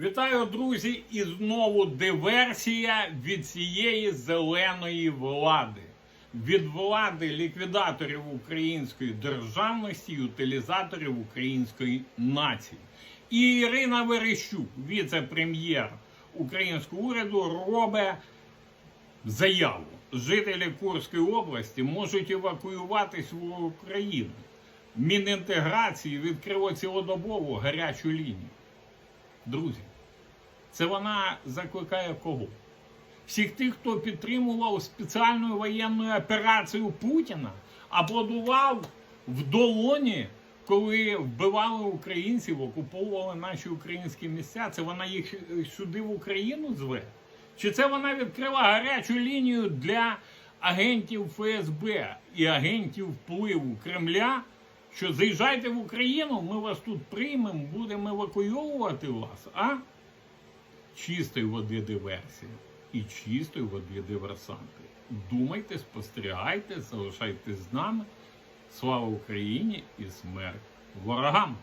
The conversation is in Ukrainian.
Вітаю, друзі! І знову диверсія від цієї зеленої влади, від влади ліквідаторів української державності і утилізаторів української нації. І Ірина Верещук, віце-прем'єр українського уряду, робить заяву. Жителі Курської області можуть евакуюватись в Україну. Мінінтеграції відкрило цілодобову гарячу лінію. Друзі, це вона закликає кого? Всіх тих, хто підтримував спеціальну воєнну операцію Путіна, аплодував в долоні, коли вбивали українців, окуповували наші українські місця. Це вона їх сюди в Україну зве? Чи це вона відкрила гарячу лінію для агентів ФСБ і агентів впливу Кремля? Що заїжджайте в Україну, ми вас тут приймемо, будемо евакуйовувати вас, а? Чистої води диверсія і чистої води диверсанти. Думайте, спостерігайте, залишайтесь з нами. Слава Україні і смерть ворогам!